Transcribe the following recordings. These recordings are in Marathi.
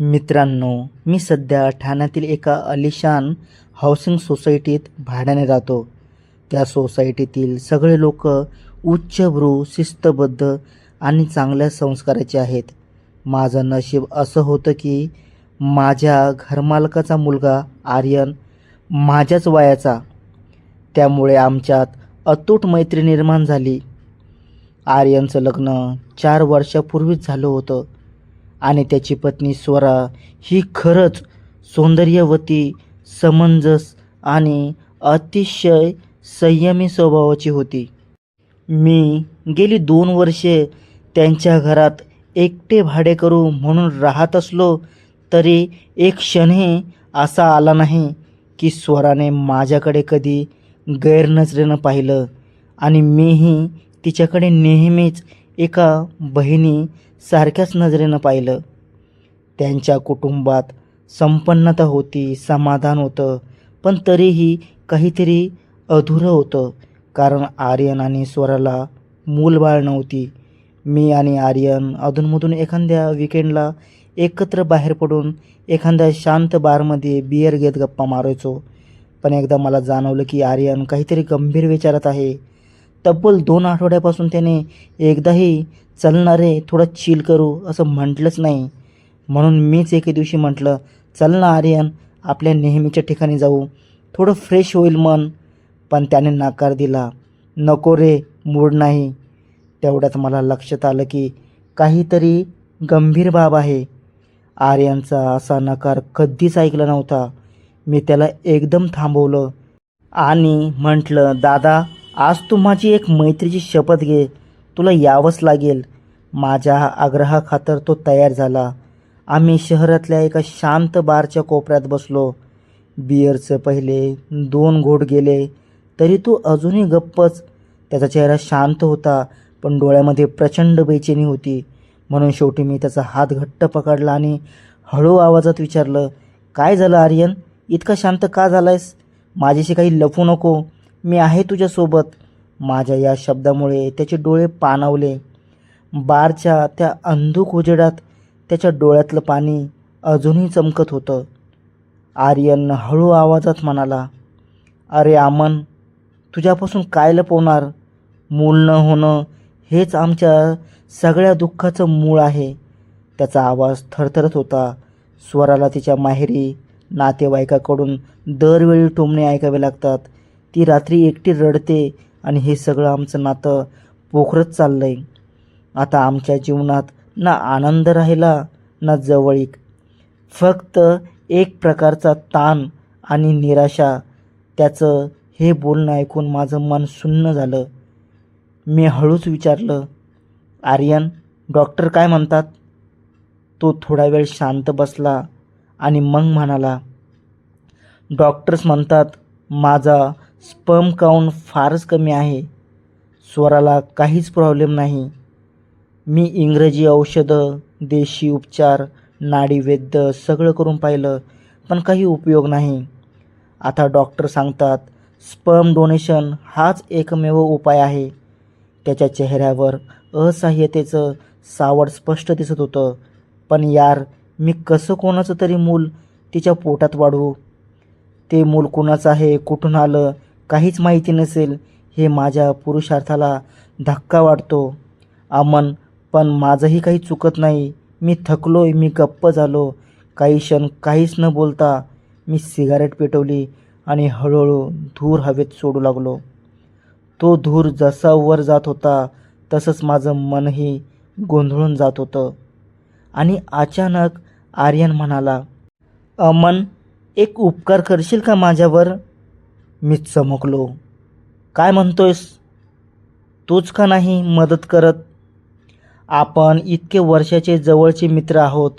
मित्रांनो मी सध्या ठाण्यातील एका अलिशान हाऊसिंग सोसायटीत भाड्याने राहतो. त्या सोसायटीतील सगळे लोक उच्चभ्रू शिस्तबद्ध आणि चांगल्या संस्काराचे आहेत. माझं नशीब असं होतं की माझ्या घरमालकाचा मुलगा आर्यन माझ्याच वयाचा. त्यामुळे आमच्यात अतूट मैत्री निर्माण झाली. आर्यनचं लग्न चार वर्षापूर्वीच झालं होतं. आणि त्याची पत्नी स्वरा ही खरंच सौंदर्यवती समंजस आणि अतिशय संयमी स्वभावाची होती. मी गेली दोन वर्षे त्यांच्या घरात एकटे भाडेकरू म्हणून राहत असलो तरी एक क्षणही असा आला नाही की स्वराने माझ्याकडे कधी गैरनजरेनं पाहिलं आणि मीही तिच्याकडे नेहमीच एका बहिणी सारख्याच नजरेनं पाहिलं. त्यांच्या कुटुंबात संपन्नता होती समाधान होतं पण तरीही काहीतरी अधुरं होतं कारण आर्यन आणि स्वराला मूलबाळ नव्हती. मी आणि आर्यन अधूनमधून एखाद्या विकेंडला एकत्र बाहेर पडून एखाद्या शांत बारमध्ये बियर घेत गप्पा मारायचो. पण एकदा मला जाणवलं की आर्यन काहीतरी गंभीर विचारात आहे. तब्बल दोन आठवड्यापासून त्याने एकदाही चलणारे थोडं चिल करू असं म्हटलंच नाही. म्हणून मीच एके दिवशी म्हटलं चल ना आर्यन आपल्या नेहमीच्या ठिकाणी जाऊ. थोडं फ्रेश होईल मन. पण त्याने नकार दिला. नको रे मूड नाही. तेवढ्यात मला लक्षात आलं की काहीतरी गंभीर बाब आहे. आर्यनचा असा नकार कधीच ऐकला नव्हता. मी त्याला एकदम थांबवलं आणि म्हटलं दादा आज तू माझी एक मैत्रीची शपथ घे. तुला यावंच लागेल. माझ्या आग्रहाखातर तो तयार झाला. आम्ही शहरातल्या एका शांत बारच्या कोपऱ्यात बसलो. बियरचं पहिले दोन घोट गेले तरी तो अजूनही गप्पच. त्याचा चेहरा शांत होता पण डोळ्यामध्ये प्रचंड बेचैनी होती. म्हणून शेवटी मी त्याचा हात घट्ट पकडला आणि हळू आवाजात विचारलं काय झालं आर्यन? इतका शांत का झालायस? माझ्याशी काही लपू नको. मी आहे तुझ्यासोबत. माझ्या या शब्दामुळे त्याचे डोळे पाणावले. बारच्या त्या अंधुक उजेडात त्याच्या डोळ्यातलं पाणी अजूनही चमकत होतं. आर्यन हळू आवाजात म्हणाला अरे आमन तुझ्यापासून काय लपवणार? मूल न होणं हेच आमच्या सगळ्या दुःखाचं मूळ आहे. त्याचा आवाज थरथरत होता. स्वराला तिच्या माहेरी नातेवाईकाकडून दरवेळी टोमणे ऐकावे लागतात. ती रात्री एकटी रडते आणि हे सगळं आमचं नातं पोखरत चाललं आहे आता आमच्या जीवनात ना आनंद राहिला ना जवळीक. फक्त एक प्रकारचा ताण आणि निराशा. त्याचं हे बोलणं ऐकून माझं मन सुन्न झालं. मी हळूच विचारलं आर्यन डॉक्टर काय म्हणतात? तो थोडा वेळ शांत बसला आणि मग म्हणाला डॉक्टर्स म्हणतात माझा स्पर्म काउंट फारच कमी आहे. स्वराला काहीच प्रॉब्लेम नाही. मी इंग्रजी औषधं देशी उपचार नाडीवैद्य सगळं करून पाहिलं पण काही उपयोग नाही. आता डॉक्टर सांगतात स्पर्म डोनेशन हाच एकमेव उपाय आहे. त्याच्या चेहऱ्यावर असहाय्यतेचं सावड स्पष्ट दिसत होतं पण यार मी कसं कोणाचं तरी मूल तिच्या पोटात वाढवू? ते मूल कुणाचं आहे कुठून आलं काहीच माहिती नसेल हे माझ्या पुरुषार्थाला धक्का वाटतो. अमन पण माझंही काही चुकत नाही. मी थकलोय मी गप्प झालो. काही क्षण काहीच न बोलता मी सिगारेट पेटवली आणि हळूहळू धूर हवेत सोडू लागलो. तो धूर जसा वर जात होता तसंच माझं मनही गोंधळून जात होतं. आणि अचानक आर्यन म्हणाला अमन एक उपकार करशील का माझ्यावर? मी चमकलो. काय म्हणतोयस? तूच का नाही मदत करत? आपण इतके वर्षाचे जवळचे मित्र आहोत.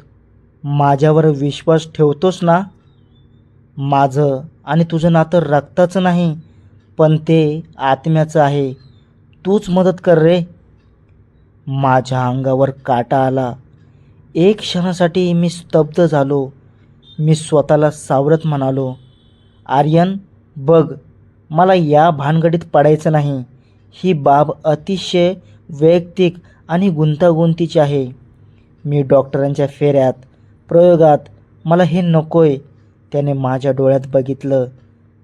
माझ्यावर विश्वास ठेवतोस ना? माझं आणि तुझं नातं रक्ताचं नाही पण ते आत्म्याचं आहे. तूच मदत कर रे. माझ्या अंगावर काटा आला. एक क्षणासाठी मी स्तब्ध झालो. मी स्वतःला सावरत म्हणालो आर्यन बघ मला या भानगडीत पडायचं नाही. ही बाब अतिशय वैयक्तिक आणि गुंतागुंतीची आहे. मी डॉक्टरांच्या फेऱ्यात प्रयोगात मला हे नकोय त्याने माझ्या डोळ्यात बघितलं.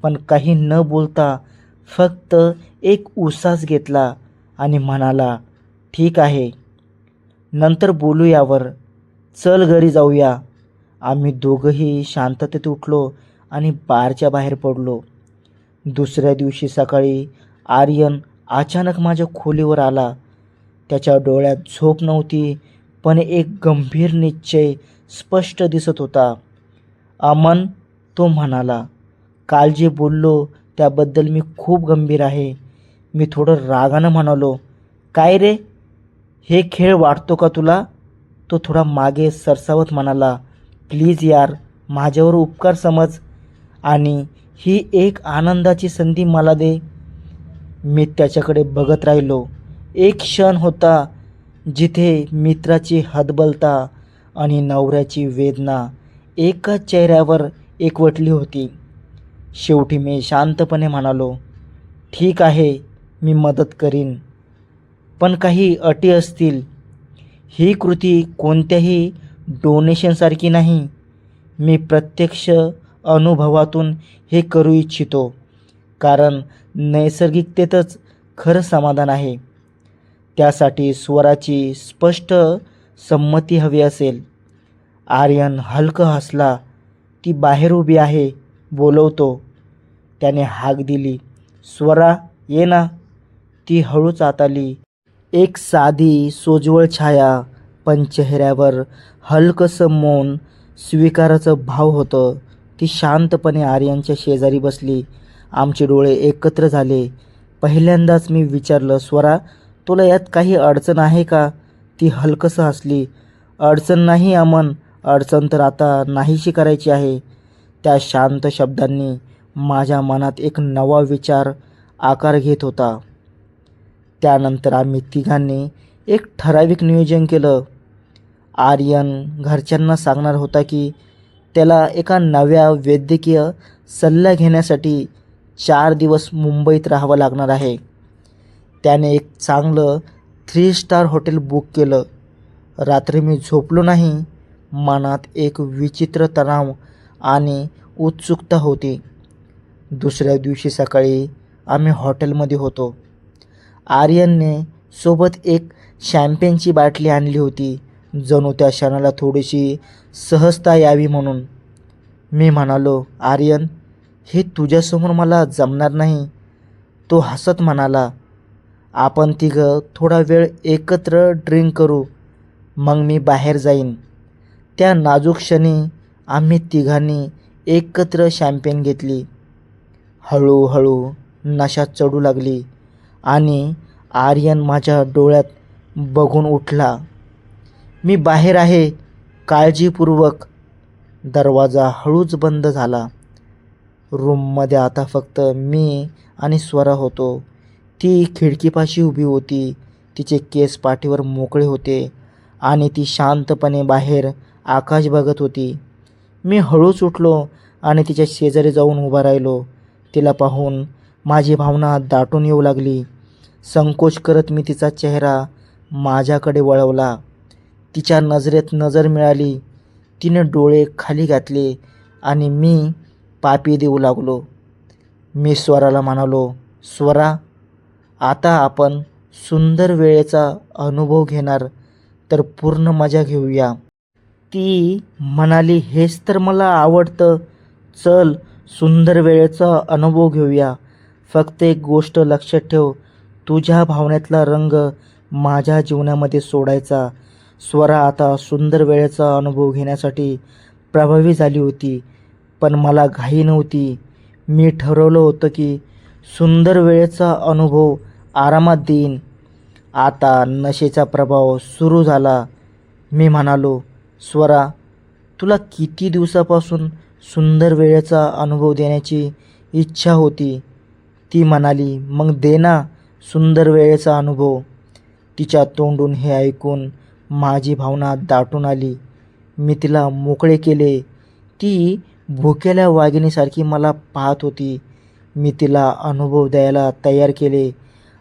पण काही न बोलता फक्त एक उसास घेतला आणि म्हणाला ठीक आहे नंतर बोलू यावर चल घरी जाऊया. आम्ही दोघंही शांततेत उठलो आणि बारच्या बाहेर पडलो. दुसऱ्या दिवशी सकाळी आर्यन अचानक माझ्या खोलीवर आला. त्याच्या डोळ्यात झोप नव्हती पण एक गंभीर निश्चय स्पष्ट दिसत होता. अमन तो म्हणाला काल जे बोललो त्याबद्दल मी खूप गंभीर आहे. मी थोडं रागानं म्हणालो काय रे? हे खेळ वाटतो का तुला? तो थोडा मागे सरसावत म्हणाला प्लीज यार माझ्यावर उपकार समज. आणि ही एक आनंदाची संधी मला दे. मी त्याच्याकडे बघत राहिलो. एक क्षण होता जिथे मित्राची हतबलता आणि नवऱ्याची वेदना एकाच चेहऱ्यावर एकवटली होती. शेवटी मी शांतपणे म्हणालो ठीक आहे मी मदत करीन. पण काही अटी असतील. ही कृती कोणत्याही डोनेशनसारखी नाही. मी प्रत्यक्ष अनुभवातून हे करू इच्छितो. कारण नैसर्गिकतेतच खरं समाधान आहे. त्यासाठी स्वराची स्पष्ट संमती हवी असेल. आर्यन हलकं हसला. ती बाहेर उभी आहे बोलवतो. त्याने हाक दिली. स्वरा ये ना. ती हळूच आत आली एक साधी सोज्वळ छाया पण चेहऱ्यावर हलकंसं मौन स्वीकाराचं भाव होतं. ती शांतपणे आर्यनच्या शेजारी बसली. आमचे डोळे एकत्र झाले. पहिल्यांदाच मी विचारलं स्वरा तुला यात काही अडचण आहे का? ती हलकंसं हसली. अडचण नाही अमन. अडचण तर आता नाहीशी करायची आहे. त्या शांत शब्दांनी माझ्या मनात एक नवा विचार आकार घेत होता. त्यानंतर आम्ही तिघांनी एक ठराविक नियोजन केलं. आर्यन घरच्यांना सांगणार होता की त्याला एका नव्या वैद्यकीय सल्ला घेण्यासाठी चार दिवस मुंबईत राहावं लागणार आहे. त्याने एक चांगलं थ्री स्टार हॉटेल बुक केलं. रात्री मी झोपलो नाही. मनात एक विचित्र तणाव आणि उत्सुकता होती. दुसऱ्या दिवशी सकाळी आम्ही हॉटेलमध्ये होतो. आर्यनने सोबत एक शॅम्पेनची बाटली आणली होती. जणू त्या क्षणाला थोडीशी सहजता यावी म्हणून. मी म्हणालो आर्यन हे तुझ्यासमोर मला जमणार नाही. तो हसत म्हणाला आपण तिघं थोडा वेळ एकत्र ड्रिंक करू मग मी बाहेर जाईन. त्या नाजूक क्षणी आम्ही तिघांनी एकत्र शॅम्पेन घेतली. हळूहळू नशा चढू लागली आणि आर्यन माझ्या डोळ्यात बघून उठला. मी बाहेर आहे काळजीपूर्वक दरवाजा हळूच बंद झाला. रूममध्ये आता फक्त मी आणि स्वरा होतो. ती खिडकीपाशी उभी होती. तिचे केस पाठीवर मोकळे होते आणि ती शांतपणे बाहेर आकाश बघत होती. मी हळूच उठलो आणि तिच्या शेजारी जाऊन उभा राहिलो. तिला पाहून माझी भावना दाटून येऊ लागली. संकोच करत मी तिचा चेहरा माझ्याकडे वळवला. तिच्या नजरेत नजर मिळाली. तिने डोळे खाली घातले आणि मी पापी देऊ लागलो. मी स्वराला म्हणालो स्वरा आता आपण सुंदर वेळेचा अनुभव घेणार तर पूर्ण मजा घेऊया. ती म्हणाली हेच तर मला आवडतं. चल सुंदर वेळेचा अनुभव घेऊया. फक्त एक गोष्ट लक्षात ठेव तुझ्या भावनेतला रंग माझ्या जीवनामध्ये सोडायचा. स्वरा आता सुंदर वेळेचा अनुभव घेण्यासाठी प्रभावी झाली होती पण मला घाई नव्हती. मी ठरवलं होतं की सुंदर वेळेचा अनुभव आरामात देईन. आता नशेचा प्रभाव सुरू झाला. मी म्हणालो स्वरा तुला किती दिवसापासून सुंदर वेळेचा अनुभव देण्याची इच्छा होती? ती म्हणाली मग दे ना सुंदर वेळेचा अनुभव. तिच्या तोंडून हे ऐकून माझी भावना दाटून आली. मी तिला मोकळे केले. ती भुकेल्या वाघिणीसारखी मला पाहत होती. मी तिला अनुभव द्यायला तयार केले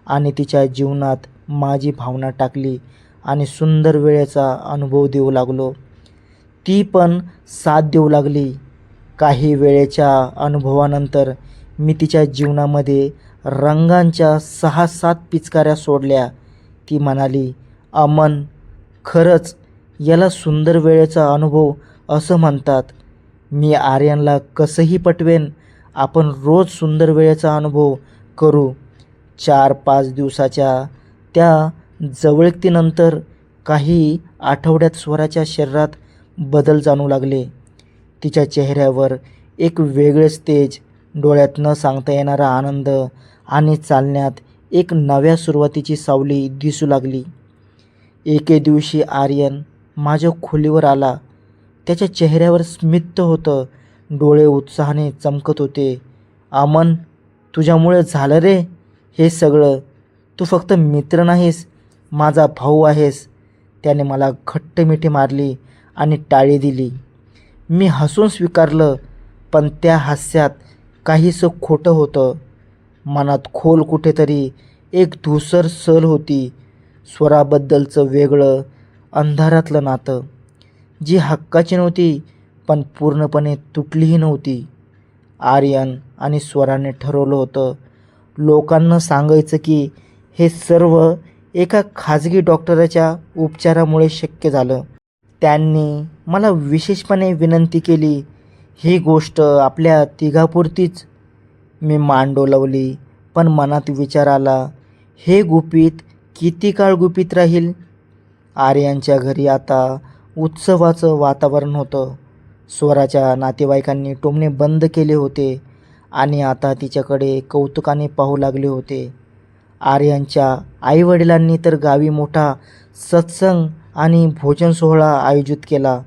आणि तिच्या जीवनात माझी भावना टाकली आणि सुंदर वेळेचा अनुभव देऊ लागलो. ती पण साथ देऊ लागली. काही वेळेच्या अनुभवानंतर मी तिच्या जीवनामध्ये रंगांच्या सहा सात पिचकाऱ्या सोडल्या. ती म्हणाली अमन खरंच याला सुंदर वेळेचा अनुभव असं म्हणतात. मी आर्यनला कसंही पटवेन आपण रोज सुंदर वेळेचा अनुभव करू. चार पाच दिवसाच्या त्या जवळकीनंतर काही आठवड्यात स्वराच्या शरीरात बदल जाणू लागले. तिच्या चेहऱ्यावर एक वेगळेच तेज डोळ्यात न सांगता येणारा आनंद आणि चालण्यात एक नव्या सुरुवातीची सावली दिसू लागली. एके दिवशी आर्यन माझ्या खोलीवर आला. त्याच्या चेहऱ्यावर स्मित होतं. डोळे उत्साहाने चमकत होते. अमन तुझ्यामुळे झालं रे हे सगळं. तू फक्त मित्र नाहीस माझा भाऊ आहेस. त्याने मला घट्ट मिठी मारली आणि टाळी दिली. मी हसून स्वीकारलं पण त्या हास्यात काहीसं खोटं होतं. मनात खोल कुठेतरी एक धुसर सल होती. स्वराबद्दलचं वेगळं अंधारातलं नातं जी हक्काची नव्हती पण पूर्णपणे तुटलीही नव्हती. आर्यन आणि स्वराने ठरवलं होतं लोकांना सांगायचं की हे सर्व एका खाजगी डॉक्टराच्या उपचारामुळे शक्य झालं. त्यांनी मला विशेषपणे विनंती केली ही गोष्ट आपल्या तिघापुरतीच. मी मान डोलवली पण मनात विचार आला हे गुपित किती काळ गुपित राहील? आर्यांच्या घरी आता उत्सवाचं वातावरण होतं. स्वराच्या नातेवाईकांनी टोमणे बंद केले होते आणि आता तिच्याकडे कौतुकाने पाहू लागले होते. आर्यांच्या आईवडिलांनी तर गावी मोठा सत्संग आणि भोजन सोहळा आयोजित केला.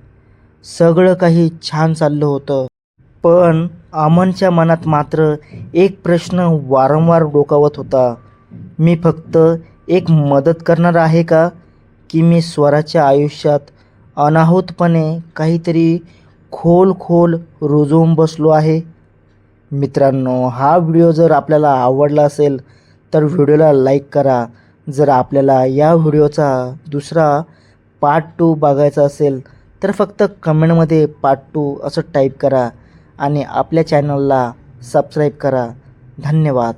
सगळं काही छान चाललं होतं. पण अमनच्या मनात मात्र एक प्रश्न वारंवार डोकावत होता. मी फक्त एक मदत करणार आहे का? की मी स्वराच्या आयुष्यात अनाहूतपणे काहीतरी खोल खोल रुजवून बसलो आहे? मित्रांनो हा व्हिडिओ जर आपल्याला आवडला असेल तर व्हिडिओला लाईक करा. जर आपल्याला या व्हिडिओचा दुसरा पार्ट टू बघायचा असेल तर फक्त कमेंटमध्ये पार्ट टू असं टाईप करा आणि आपल्या चॅनलला सबस्क्राईब करा. धन्यवाद.